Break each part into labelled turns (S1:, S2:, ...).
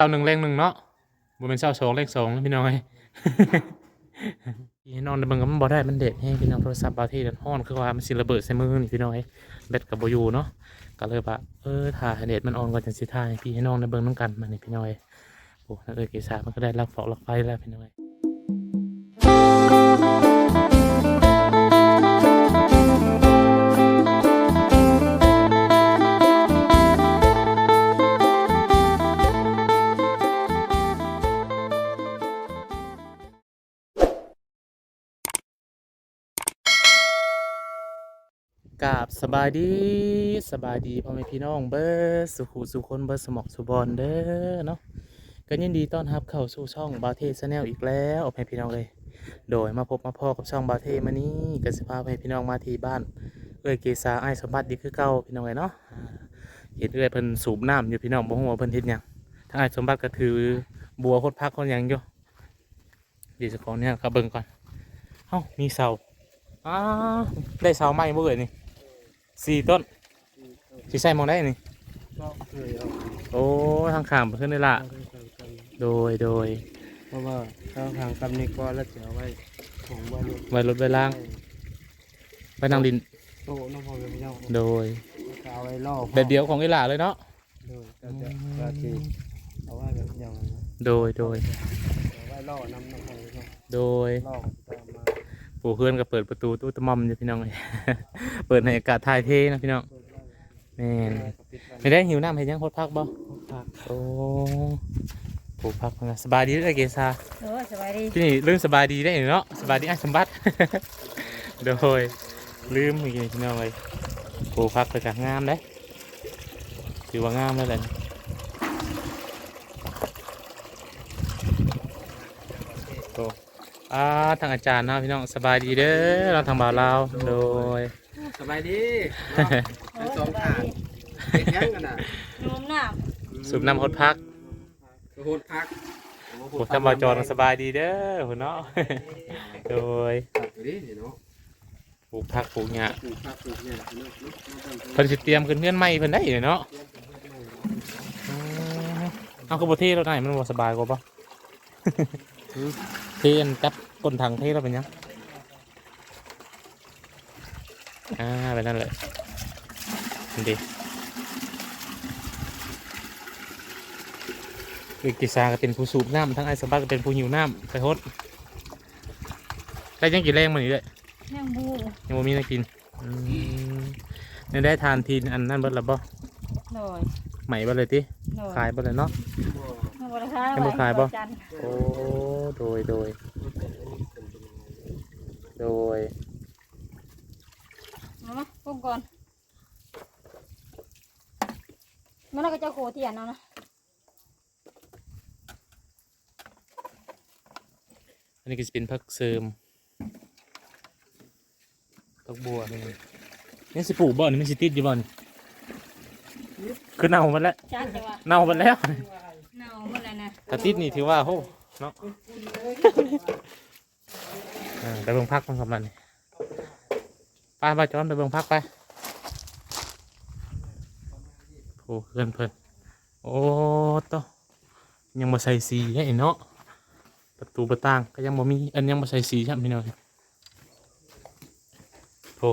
S1: เช้าหนึ่งเลงหนึ่งเนาะบ่เป็นเช้าสองเลงสองพี่น้องเอ้ยพี่นอนในเบิ่งก็มันบ่ได้มันเด็ดให้พี่น้องโทรศัพท์บางทีมันฮ้อนคือว่ามันสิระเบิดใส่มือนี่พี่น้องเอ้ยแบตก็บ่อยู่เนาะก็เลยว่าเออถ้าให้เน็ตมันออนก่อนจังสิถ่ายให้พี่ให้น้องได้เบิ่งนำกันมานี่พี่น้องเอ้ยโอ้นั่นเอ้ยเกษามันก็ได้รับฟอกรับไฟแล้วพี่น้องเอ้ย กาบสบายดีสบายดีพ่อแม่พี่น้องเบิร์สุขุสุคนเบิร์สมอกสุบอลเด้อเนาะก็ยินดีต้อนรับเข้าสู่ช่องบาเทชแนลอีกแล้วพ่อแม่พี่น้องเลย โดยมาพบมาพ่อกับช่องบาเทมานี้ก็สิพาพ่อแม่พี่น้องมาที่บ้านเอ้ยเกษาไอ้สมบัติดีคือเก่าพี่น้องเลยเนาะเห็นเอ้ยเพิ่นสูบน้ำอยู่พี่น้องบ่ฮู้ว่าเพิ่นเฮ็ดหยังทางไอ้สมบัติก็ถือบัวโคตรพักคนหยังอยู่เดียวจะขอเนี่ยครับเบิ่งก่อนเอ้ามีเสาอ้าได้เสาใหม่บ่เอ่ยนี่ สี่ต้นสิใส่หมองได้นี่
S2: ก็เคยเอา
S1: โอ้ทางข้างเพิ่นนี่ล่ะ
S2: เอาไปใส่กัน
S1: โดยโดย
S2: เพราะว่าข้าวทางกำนี้ก็แล้วจะเอาไว้ของไว้ลูก
S1: ไว้รถไว้ล่างไปนั่งดิน
S2: โต๊ะน้องพ่อแม่พี่น้อง
S1: โดย
S2: ก็เอาไว้ล่อ
S1: แบบเดียวของอีหล่าเลยเนาะ
S2: โดยก็จะก็จะเอาไว้แบบอย่างนั้นนะ
S1: โดยโดย
S2: เอาไว้ล่อนำน้องพ่อแม่พี่น้อง
S1: โดย
S2: ล่อตามมา
S1: ปู่เพื่อนก็เปิดประตูตู้ตะมอมอยู่พี่น้องเอ้ยเปิดให้อากาศถ่ายเทนะพี่น้อง
S2: เปิดไว้
S1: แม่น
S2: แล้วก็ปิดไว้
S1: ไม่ได้หิวน้ำเห็นยังโคตรพักบ่
S2: ผัก
S1: โอ้ปู่พักมาสบายดีเลยเกษา
S3: เออสบายดี
S1: ที่นี่ลืมสบายดีได้เนาะสบายดีอะสมบัติ โดยลืมอีกพี่น้องเลยปู่พักไปกับงามได้ถือว่างามแล้วแหละโต อ่าทางอาจารย์เนาะพี่น้องสบายดีเด้อเราทางบ่าวลาวโดย
S2: สบายดี
S3: เออสบายดี
S2: เป็นยังกันน่ะ
S3: นมน้
S1: สูบน้ำฮดพัก
S2: โหดพัก
S1: โอ้ทางบ่าวจรสบายดีเด้อหุ่นเนาะโดย
S2: ผักดิเนาะ
S1: ปลูกผักปลูกหญ้า
S2: ปลูกผักปลูกเนี่ยเนาะเนาะเนาะ
S1: เพิ่นสิเตรียมขึ้นเพื่อนใหม่เพิ่นได้เลยเนาะอืมเอาคือบ่เทเราได้มันบ่สบายกว่าปะ เทอันจับก้นถังเทเราเป็นยังอ่าเป็นนั่นเลยนี่ดิคือกิซาก็เป็นผู้สูบน้ำทั้งไอ้สมบัติก็เป็นผู้หิวน้ำไปโฮดได้ยังกี่แรงมานี่เลยำ
S3: ยังบู
S1: ยังบ่มีอะไรกินอืมยังได้ทานทีนอันนั้นเบิดและบ่
S3: หน่อย
S1: ใหม่เบิดเลยติ
S3: หน่อย
S1: ขายเบิดเลยเนาะ
S3: ยังบริขาย
S1: ยังบ่ขายบ่
S3: จันทร์
S1: โอ้ โดยโดย โดย
S3: เอามาปุ้งก่อนมันน่าก็จะโคเทียนเอานะ
S1: อันนี้ก็จะเป็นผักเสริมผักบัวนี่นี่สิปลูกบ่อนี่มันสิติดอยู่บ่อนี่คือเน่าหมันแล้ว
S3: จันจะว่า
S1: เน่าหมันแล้ว
S3: เน่าหมดเลยนะ
S1: ถ้าติดนี่ถือว่าโหเนาะ อ่าไปเบิ่งพักมันกับมันไปไปจอนไปเบิ่งพักไปโอ้เพื่อนเพื่อนโอ้โตยังมาใส่สีให้เนาะประตูประต่างก็ยังบ่มีอันยังมาใส่สีใช่ไหมพี่น้องโอ้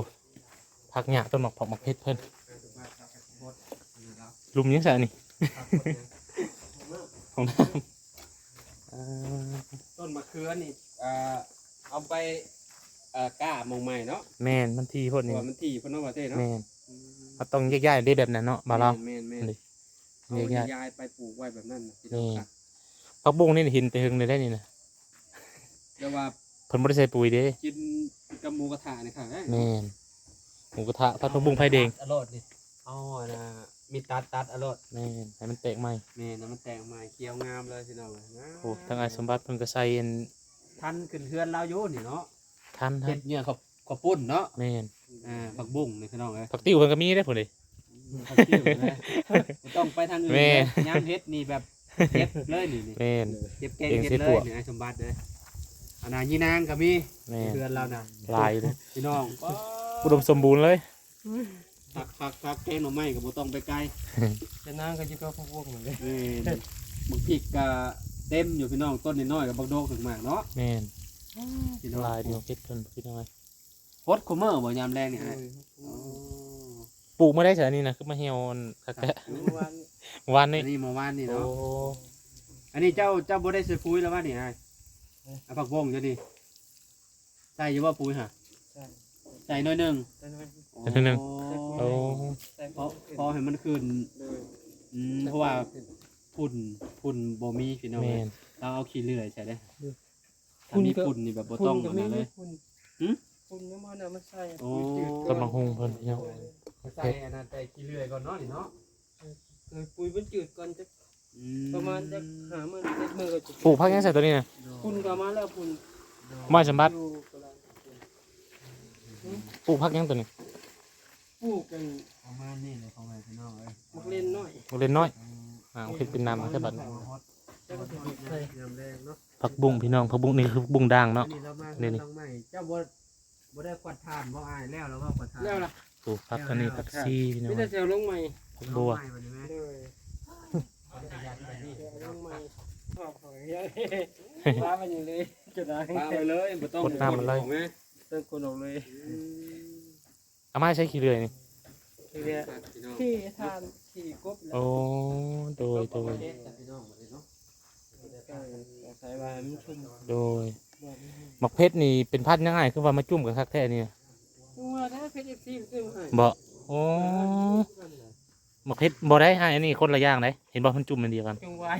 S1: พักหยาต้นหมอกผักหมอกเพชรเพิ่นลุมยังไงนี่ของน้ำอ่า
S2: ต้ นมะเขือนี่เอ่อเอาไปเอ่อกล้ามองใหม่เนาะ
S1: แม่นมันทีพ่น
S2: เพ
S1: นี่
S2: ราะว่ามันที่เพนเอาประเทศเนาะ
S1: แม่นเราต้องแยกย้ายได้แบบนั้นเนาะบาเรา
S2: แม่นแม่น
S1: นี่
S2: เอา
S1: แยกย้าย
S2: ยายไปปลูกไว้แบบนั้นน่ะพี่
S1: นี่
S2: น้องครับ
S1: ผักบุ้งนี่หินแต่หึงเลยได้นี่นะ
S2: เดี๋ยวว่า
S1: เพิ่นบ่ได้ใส่ปุ๋ยเด้
S2: กินกับหมูกระทะนี่ค่ะ
S1: แม่นหมูกระทะผัดผักบุ้งไฟแดง
S2: อร่อยดิอ๋อนะ มีตัดตัดอร่อย
S1: แม่นให้มันแตกใหม่
S2: แม่นะมันแต่งใหม่เคี้ยวงามเลยพี่น้องงาม
S1: โอ้ทางไอ้สมบัติเพิ่นก็ใส่อัน
S2: ทันขึ้นเฮือนเราอยู่นี่เนาะ
S1: ทันทั
S2: เฮ็
S1: น
S2: ดเนี่ยเขาเขาปุ้นเนาะ
S1: แม่น
S2: อ่าผักบุ้งนี่พี่น้องเอ้ย
S1: ผักติ้วเพิ่นก็มีได้พุ่นเด้
S2: ผักติ้วนะบ่ต้องไปทางอื่น
S1: แม่
S2: เลยยามเฮ็ดนี่แบบเก็บเลยนี่นี่
S1: แม่น
S2: เก็บแกง
S1: เอง
S2: เฮ็ด
S1: สิ
S2: เล
S1: ป
S2: ย
S1: วก
S2: นี่ไอ้สมบัติเลยอันนั้นยีนางก็มี
S1: แม่น
S2: เพื่อนเราน่ะ
S1: ลายเลย
S2: พี่น้อง
S1: อุดมสมบูรณ์เลย
S2: พักพักพักแกงหน่อไม้ก็บ่ต้องไปไกล
S4: จะนั่งกันอยู่กับพวกพวกเหมือนกัน
S2: แม่นบักพริกก็เต็มอยู่พี่น้องต้นน้อยๆกับบักโดกถึงมากเนาะ
S1: แม่น
S2: พี่น้อง
S1: ลายเดียวเพชรเพิ่นพี่น้อย
S2: โคตรคุมเมอร์บ่ยามแรงเนี่ยนะอ๋อ
S1: ปลูกมาได้เฉยนี่นะคือมาเหี่ยวคักแกะ
S4: เมื่อวาน
S1: วัน
S2: อั
S1: นี้
S2: นนี้เมื่อวานนี่
S1: โอ้
S2: เนาะอันนี้เจ้าเจ้าบ่ได้ใส่ปุ๋ยแล้วว่านี่ไอ้เอาผักบงจ้ะดิใส่อยู่ว่าปุ๋ยฮะ
S4: ใช่
S2: ใส่หน้อยหนึง
S4: แต่น้อย
S1: แต่ทีหนึง
S2: โอ้
S1: โอ้
S4: แต่
S2: พอพอให้มันขึ้น
S4: เลย
S2: อืมเพราะว่าฝุ่นฝุ่นบ่มีพี่น้อง
S1: แม่น
S2: เราเอาขี้เลื่อยใช่เด้
S4: ฝุ่
S2: ถ้านมี
S4: ก็
S2: ฝุ่นนี่แบบบ่ต้อง
S4: ก็
S2: อัน
S4: ไม่
S2: นั้นเล
S4: มี
S2: ย
S4: คุณ
S2: หืม
S4: คุณยังมาเอามาใส่
S2: โอ้
S1: ต้นมะฮุงเพิ่นพี่น้อง
S2: ใส่อันนั้นใส่ขี้เลื่อยก่อนเนาะนี่เนาะ
S4: เออปุ๋ยมันจืดก่อนจะ
S2: อื
S4: ประมาณจะหามันเจ็ดมือก็จะ
S1: ปลูกพักยังใส่ตัวนี้นะ
S4: คุณก็มาแล้วคุณ
S1: มาสมบัติ
S4: อยู่กำลัง
S1: ปลูกพักยังตัวนี้
S4: ปลูกกัน
S2: ประมาณนี้เลยของแม่พี่น้องเอ้ย
S4: มักเล่นน้อย
S1: เล่นน้อยอ่าเอาเฮ็ดเป็นน้ำใช่บัด
S4: แล้วก็จะใส่
S2: ยามแรงเนาะ
S1: ผักบุ้งพี่น้องผักบุ้งนี่คือผักบุ้งด่างเนาะ
S2: อันนี้เรามา
S1: นี่นี่
S2: ต้องไม่เจ้าบ่บ่ได้กวาดทานบ่อายแล้วแล้วก็กวาดทาน
S4: แล้วล่ะ
S1: ปลูกผักอันนี้ผักซีพี่น้อ
S4: ไม่
S1: ง
S4: ได้เสียวลงใหม่
S1: ผักบัว
S2: เอาไม้มานี่แม่
S4: เลยเสียวลงใหม่ชอบของเยอะว้ามันอยู่เลยจะได้
S2: ปาไปเลยบ่ต้อง
S1: กดน้ำมันเลย
S2: ของแม่
S4: เติมคนออกเลย
S1: เอามาใช้ขี้เลื่อยนี่
S4: ทีเดียว
S2: พี่น้อง
S4: ที่ทานที่กบแล้ว
S1: โอ้โดยโดย
S2: พี่น้องมาเลยเนาะ
S4: ใส่ใบมันชุ่ม
S1: โดยหมักเพชรนี่เป็นพันธุ์ยังไงคือว่ามาจุ่มกับคักแท้นี่
S4: ว่าถ้าเพชรเอฟซีซึ่งให้
S1: บ่โอ้หมักเพชรบ่ได้ให้อันนี้คนละอย่างเลยเห็นบ่มันจุ่มมันเดียวกัน
S4: จงไว้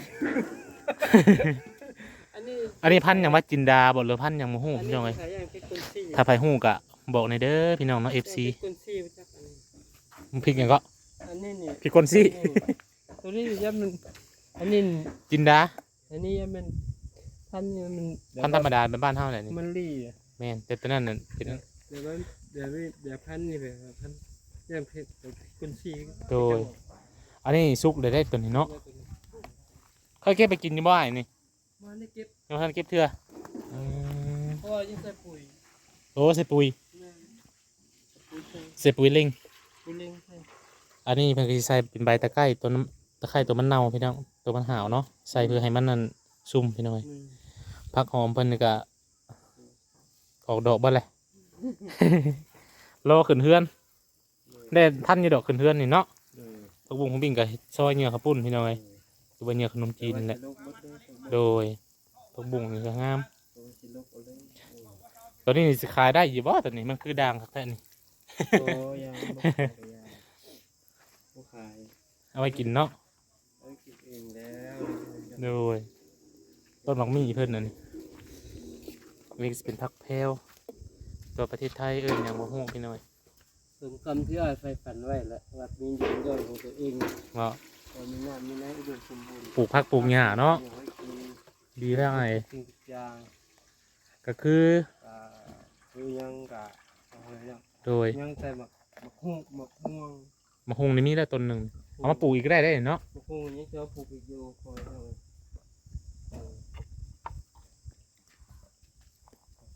S4: อันนี้
S1: อันนี้พันธุ์หยังว่าจินดาบ่หรือพันธุ์หยังบ่ฮู้
S4: อัน
S1: พี่
S4: นี้
S1: น้องเอ้ย
S4: ขายอย่างเพชรกุนซี่
S1: ถ้าไผฮู้ก็บอกในอยเด้อพี่น้องเนาะ FC
S4: เพชรกุนซี่จักอันนี้
S1: มันพริกหยังก็
S4: อันนี้นี่
S1: พริกคนซี่
S4: ตัวนี้ยับมันอันนี้
S1: จินดา
S4: อันนี้ยับมันท่านนี่มัน
S1: พันธุ์ธรรมดาเป็นบ้านเฮาแหละนี่
S4: มันรีอะ
S1: แม่นแต่ตัวนั้นน่ะเป็น
S4: เดี๋ยวมันเดี๋ยวไม่เดี๋ยวพันนี่แบบพันยับเพชรกุนซี่
S1: โดยอันนี้สุกเลยได้ตัวนี้เนาะเคยเก็บไปกินอยู่บ่อ้ายนี่
S4: มาได้เก็บ
S1: ยังบ่ทันเก็บเทื่ออืม
S4: เพราะว่ายังใส่ปุ๋ย
S1: โอ้ใส่ปุ๋ย
S4: แม่ปุ๋ยใส่
S1: ใส่ปุ๋ยเล็ง
S4: ปุ๋ยเลี้ยงใส่
S1: อันนี้เพิ่นก็สิใส่เป็นใบตะไคร้ตัวน้ำตะไคร้ตัวมันเน่าพี่น้องตัวมันหาวเนาะใส่เพื่อให้มันนั่นซุ่มพี่น้องเอ้ย
S4: อืม
S1: ผักหอมเพิ่นนี่ก็ออกดอกเบ่แหละ รอขึ้นเฮือนได้ท่านอยู่ดอกขึ้นเฮือนนี่เนาะ
S4: เออ
S1: ผักบุ้งผักบิ่งก็ซอยเหงื่อข้าวปุ้นพี่น้องเอ้ยตัวาเหงื่อขนมจีนนี่แหละ
S4: ลกบดเลย
S1: โดยผักบุ้งนี่ก็งาม
S4: ตัวสิลกเอาเลย
S1: ตัวนี้นี่สิขายได้อยู่บ่ตัวนี้มันคือด่างคักแท้นี่
S4: โอ้ยังบ่ขายยังบ่ขาย
S1: เอาไว้กินเนาะ
S4: เอากินเองแล้ว
S1: โดยต้นหมักมี่เพิ่นนั่นนี่นี่สิเป็นผักแพรวตัวประเทศไทยเอิ้นหยังบ่ฮู้พี่น้อย
S4: สมคำที่อ้ายไฟฝันไว้แล้ววัดมีอยู่ย่อยของตัวเอง
S1: ว่า
S4: ต อนมีน้ำมีน้ำอุดมสมบูรณ์
S1: ปลูกผักปลูกหญ้าเนาะ
S4: อยกให้กิน
S1: ดีแล้วไอ้
S4: สิ่งทุกอย่าง
S1: ก็คือ
S4: อ่าคือยังกะเอาไว้แล้ว
S1: โดย
S4: ยังใส่หมักหมักฮูกหมักม่วง
S1: มะฮุงนี่มีได้ต้นหนึ่งเอามาปลูกอีกก็ได้ได้เนาะ
S4: หมักฮูกนี้จะเอาปลูกอีกอยู่คอยเอาไว้เออ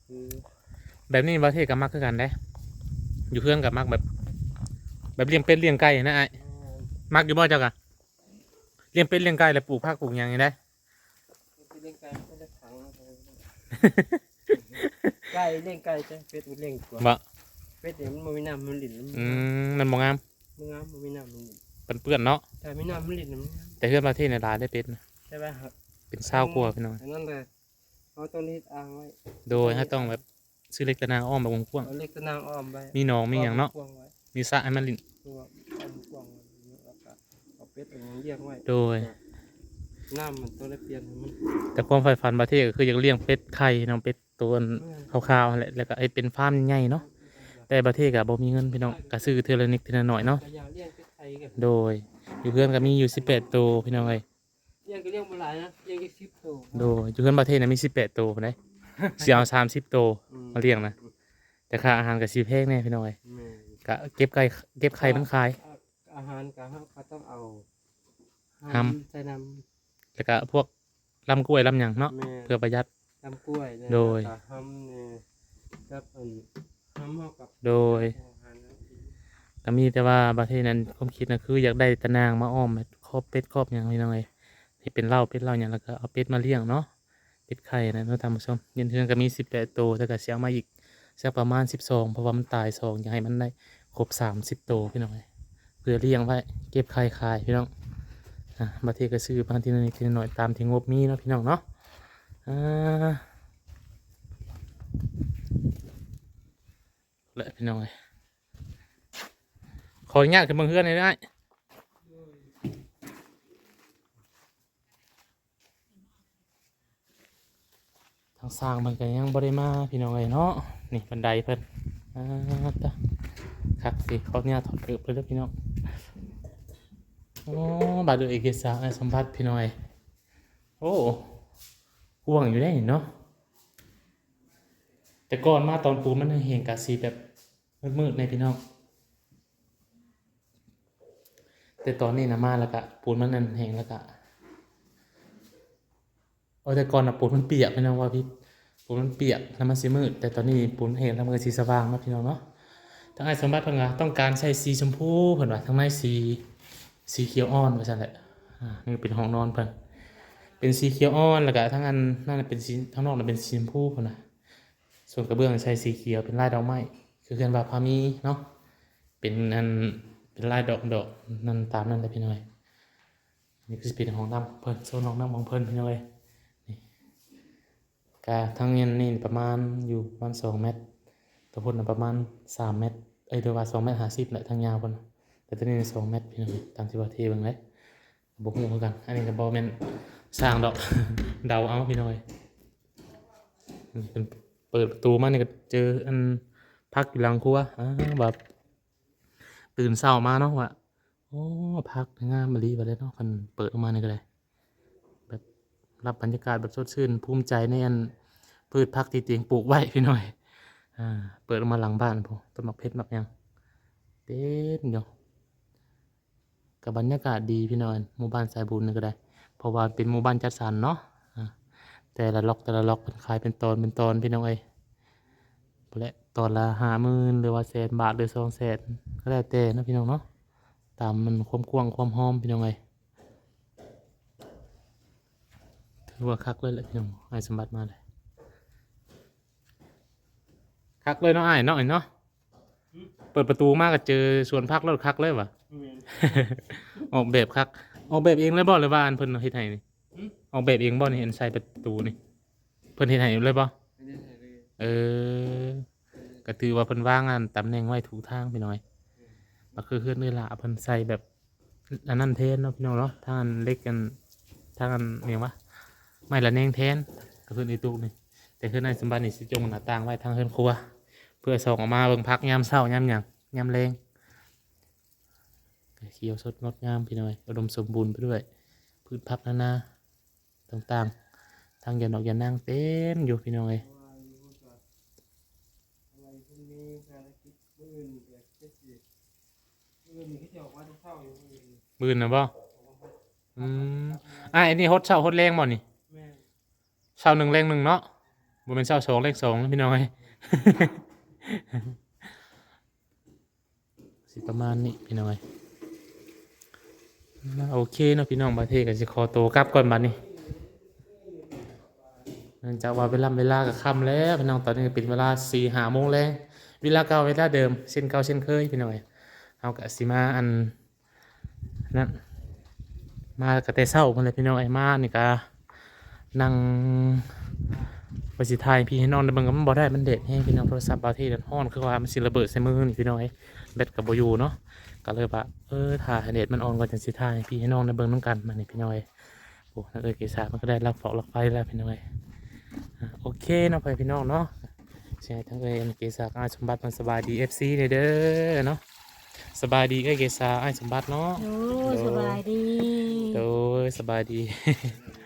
S4: คือ
S1: แบบนี้ประเทศกับมักคือกันได้ อยู่เพื่อนกับมักแบบ แบบเลี้ยงเป็ดเลี้ยงไก่นะไอ้มักอยู่บ่เจ้ากะ เลี้ยงเป็ดเลี้ยงไก่แล้วปลูกผักปลูกหยังนี่ได้
S4: คือเลี้ยงไก่ไม่ได้ขังนะไก่เลี้ยงไก่จ้ะเป็ดมันเลี้ยงกว่า
S1: บ่
S4: เป็ดเนี่ยมันบ่มีน้ำมันหลินมัน
S1: อืมมันบ่งาม
S4: มันงามมันมีน้ำมันหลิน
S1: เป็นเปื้อนเนาะ
S4: แต่มีน้ำมันหลินมันงาม
S1: แต่เพื่อนประเทศในร้านได้เป็ดนะ
S4: ใช่ไหมครับ
S1: เป็นเศร้ากลัวพี่น้อง
S4: อันนั้นเลยเขาต้องรีดอ่างไว้
S1: โดยถ้าต้องแบบซื้อเล็กตะนางอ้อมแบบกว้าง
S4: เอาเล็กตะนางอ้อมไว้
S1: ๆมีหนองมีหยังเนาะ
S4: กว้างไว้
S1: มีสระให้มันลิน
S4: ตัวอ้อมกว้างไว้แล้วก็ เป็ดอาอย่างเลี้ยงไว้
S1: โดย
S4: น้ำมันต้องได้เปลี่ยนให้มัน
S1: แต่ความใฝ่ฝันประเทศก็คืออยากเลี้ยงเป็ดไข่น้องเป็ดตัวขาวๆนั่นแหละแล้วก็ไอ้เป็นฟาร์มใหญ่เนาะแต่ประเทศก็บ่มีเงินพี่น้องก็ซื้อเทอละนิดเทื่อละหน่อยเนาะ
S4: ก็อยากเลี้ยงเป็ดไทยกัน
S1: โดย อยู่เพื่อนก็มีอยู่สิบแปดตัวพี่น้องเอ้ย
S4: เลี้ยงก็เลี้ยงบ่หลายนะเลี้ยงแค่สิบตัว
S1: โดยอยู่เพื่อนประเทศนะมีสิบแปดตัวได้เสียเอาสามสิบตัว
S4: มา
S1: เลี้ยงนะแต่ค่าอาหารกับสีแพงแน่พี่น้องเอ้ย
S4: แม่
S1: ก็เก็บไก่เก็บไข่มันขาย
S4: อา หารก็เฮาก็ต้องเอา
S1: ห้
S4: ใส่น้
S1: แล้วก็พวกลำกล้วยลำหยังำเนาะ
S4: แม่
S1: เพื่อประหยัด
S4: น้ำกล้วยเนี่ย
S1: โดย
S4: แล้วก็ห้ำเนี่ยกับอันห้ำเฮากับ
S1: โดย
S4: อาหารน้ำกิน
S1: ก็มีแต่ว่าประเทศนั้นความคิดนะคืออยากได้ตะนางมาอ้อมแบบครอบเป็ดครอบหยังพี่น้องเอ้ยที่เป็นเหล้าเป็ดเหล้าอย่างแล้วก็เอาเป็ดมาเลี้ยงเนาะเป็ดไข่นะเนาะท่านผู้ชมเย็นเทือนก็มีสิบแปดตัวแต่ก็เสียมาอีกสักประมาณสิบสองเพราะว่ามันตายสองอยากให้มันได้ครบสามสิบตัวพี่น้องเอ้ย ลือเลี้ยงไว้เก็บไข่ขายพี่น้องอะมาเทก็ซื้อมางทีนิดทีหน่อยตามที่งบมีเนาะพี่น้องเนาะอ่าและพี่น้องเอ้ยขออนุญาตขึ้นบางเฮือนหน่อยได้ทางสร้างมันก็ยังบริมาพี่น้องเลยเนาะนี่บันไดเพิ่นอ่าตะครับสิเขาเนี่ยถอดเกือบเพิ่นแล้วพี่น้อง โอ้บาดเอเอกสารสมบัติพี่น้อย โอ้ห่วงอยู่ได้เนาะแต่ก่อนมาตอนปูนมันเห็นกาสีแบบมืดๆในพี่น้อง แต่ตอนนี้นะมาแล้วก็ปูนมันนั่นแหงแล้วก็เอาแต่ก่อนอะปูนมันเปียกพี่น้องว่าพี่ปูนมันเปียกแล้วมันสีมืด แต่ตอนนี้ปูนเห็นแล้วมันก็สีสว่างเนาะพี่น้องเนาะทั้งไอ้สมบัติพิ่นว่าต้องการใช้สีชมพูเพิ่นว่าทั้งในสี สีเขียวอ่อนว่าซั่นแหละอ่านี่เป็นห้องนอนเพิ่นเป็นสีเขียวอ่อนแล้วก็ทั้งอันนั่นเป็นสีทั้งนอกน่ะเป็นสีชมพูเพิ่นน่ะส่วนกระเบื้องใช้สีเขียวเป็นลายดอกไม้คือเพื่อนว่าพามีเนาะเป็นอันเป็นลายดอกดอกนั่นตามนั่นแหละพี่น้อยนี่คือเป็นห้องน้ำเพิ่นโซนห้องน้ำของเพิ่นพี่น้อยกาทั้งเงินนี่ประมาณอยู่ประมาณสองเมตรตัวพุ่นน่ะประมาณสามเมตรเอ้ยเดี๋ยวว่าสองเมตรห้าสิบแหละทางยาวพุ่น แต่ตัวนี้สองเมตรพี่น้องตามที่ว่าเทเบิ่งเลยบกหูคือนกัน อันนี้ก็บอแม่นสร้างดอก เดาเอาพี่น้อยเปิดประตูมาเนี่ยก็เจออันพักอยู่หลังครัวอ่าแบบตื่นเช้ามาเนาะว่าโอ้พักงามมะลิไปเลยเนาะคันเปิดออกมาเนี่ยก็เลยแบบรับบรรยากาศแบบสดชื่น ภูมิใจในอันพืชพักที่เตียงปลูกไว้พี่หน่อยอ่าเปิดออกมาหลังบ้านผมต้นมะเพชรมะยังเป็นอยู่ กับบรรยากาศดีพี่น้อยหมู่บ้านสายบุญนี่ก็ได้ เพราะว่าเป็นหมู่บ้านจัดสรรเนาะอ่าแต่ละล็อกแต่ละล็อกเป็นขายเป็นตอนเป็นตอนพี่น้องเอ้ยและตอนละห้าหมื่นหรือว่าแสนบาทหรือสองแสนก็แล้วแต่นาะพี่น้องเนาะตามมันความกว้างความหอมพี่น้องเอ้ยถือว่าคักเลยแหละพี่น้องไอ้สมบัติมาเลยคักเลยเนาะไอ้เนาะไอ้เนาะ เปิดประตูมาก็เจอสวนพักแล้วคักเลยวะออกแบบคัก ออกแบบเองเลยบ่หรือว่าอันเพิ่นเฮ็ดให้นี่ออกแบบเองบ่นี่เห็นใส่ประตูนี่ เพิ่นเฮ็ดให้เลยบ่เออก็ถือว่าเพิ่นวางอันตำแหน่งไว้ถูกทางพี่น้อยก็คือเฮือนนี่ล่ะเพิ่นใส่แบบอันนั้นเทนเนาะพี่น้องเนาะทางอันเล็กกันทางอันเนี่ยวะไม่ละแนงแทนก็คือในตู้นี่แต่คือในสมบัตินี่สิจงหน้าต่างไว้ทางเฮือนครัว เพื่อส่องออกมาเบิ่งพักยามเช้ายามหยังยามแรงก็เขียวสดงดงามพี่น้อยอุดมสมบูรณ์ไปด้วยพืชพักนานาต่างๆ ทางยานดอกยานนางเต็มอยู่พี่น้อย
S4: อะไรพวกนี้ภารกิจอื่นแบบเจ็ดสิบอื่นนี่เขาจะออกมาทุกเท่าอยู่อื่น
S1: มืนนะบ่อืมอะอันนี้ฮดเช้าฮดแรงบ่นี่
S4: แม่
S1: เช้าหนึ่งแรงหนึ่งเนาะบ่เป็นเช้าสองแรงสองนะพี่น้อย สิประมาณนี้พี่น้อยโอเคเนาะพี่น้องประเทศก็สิขอตัวกลับก่อนบัดนี้เนื่องจากว่าเวลาเวลาก็ค่ำแล้วพี่น้องตอนนี้เป็นเวลาสี่หาโมงแรงเวลาเก่าเวลาเดิมเช่นเก่าเช่นเคยพี่น้อยเอากะสิมาอันนั่นมากระแต่เศร้าคนเลยพี่น้อยมานี่ก็นั่ง ไปสิทายพี่ให้น้องได้เบิ่งก็มันบ่ได้มันเด็ดแฮงพี่น้องโทรศัพท์บางทีมันฮ้อนคือว่ามันสิระเบิดใส่มือนี่พี่น้อยแบตก็บ่อยู่เนาะก็เลยว่าเออถ่ายเน็ตมันออนก่อนจังสิถ่ายให้พี่ให้น้องในเบิ่งน้ำกันมานี่พี่น้อยโอ้นักเอยเกษามันก็ได้รับเฝ้ารับไฟแล้วพี่น้อยอะโอเคเนาะไปพี่น้องเนาะใช่ทั้งเอยเกษากับอ้ายสมบัติมันสบายดีเอฟซีเด้อเนาะสบายดีเอ้ยเกษาอ้ายสมบัติเนาะ
S3: โอ้สบายดี
S1: โดยสบายดีอะ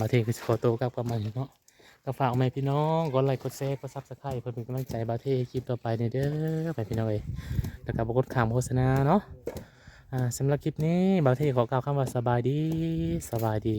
S1: มาเทคือขอตัวกลับกันมาเนาะก็ฝากแม่พี่น้องกดไลค์กดแชร์กดซับสไครต์เพื่อเป็นกำลังใจบาเทคลิปต่อไปในเด้อไปพี่น้องเลยแล้วก็บกดข่าวโฆษณาเนาะอ่าสำหรับคลิปนี้บาเทขอกล่าวคำว่าสบายดีสบายดี